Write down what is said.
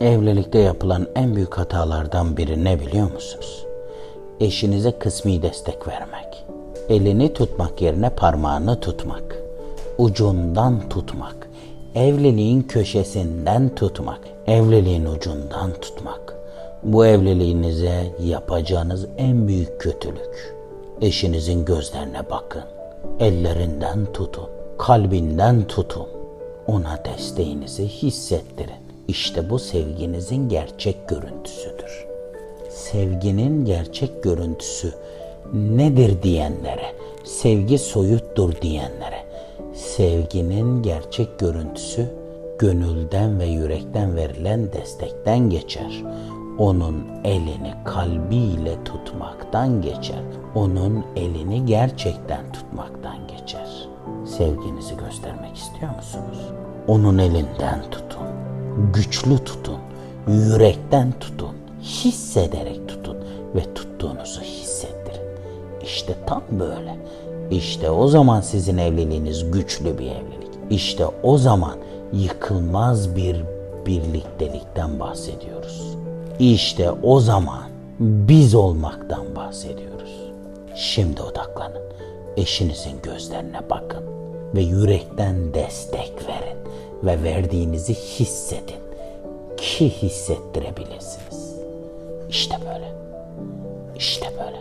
Evlilikte yapılan en büyük hatalardan biri ne biliyor musunuz? Eşinize kısmi destek vermek. Elini tutmak yerine parmağını tutmak. Ucundan tutmak. Evliliğin köşesinden tutmak. Evliliğin ucundan tutmak. Bu evliliğinize yapacağınız en büyük kötülük. Eşinizin gözlerine bakın. Ellerinden tutun. Kalbinden tutun. Ona desteğinizi hissettirin. İşte bu sevginizin gerçek görüntüsüdür. Sevginin gerçek görüntüsü nedir diyenlere, sevgi soyuttur diyenlere, sevginin gerçek görüntüsü gönülden ve yürekten verilen destekten geçer. Onun elini kalbiyle tutmaktan geçer. Onun elini gerçekten tutmaktan geçer. Sevginizi göstermek istiyor musunuz? Onun elinden tutun. Güçlü tutun. Yürekten tutun. Hissederek tutun ve tuttuğunuzu hissettirin. İşte tam böyle. İşte o zaman sizin evliliğiniz güçlü bir evlilik. İşte o zaman yıkılmaz bir birliktelikten bahsediyoruz. İşte o zaman biz olmaktan bahsediyoruz. Şimdi odaklanın. Eşinizin gözlerine bakın ve yürekten destek verin ve verdiğinizi hissedin ki hissettirebilirsiniz. İşte böyle. İşte böyle.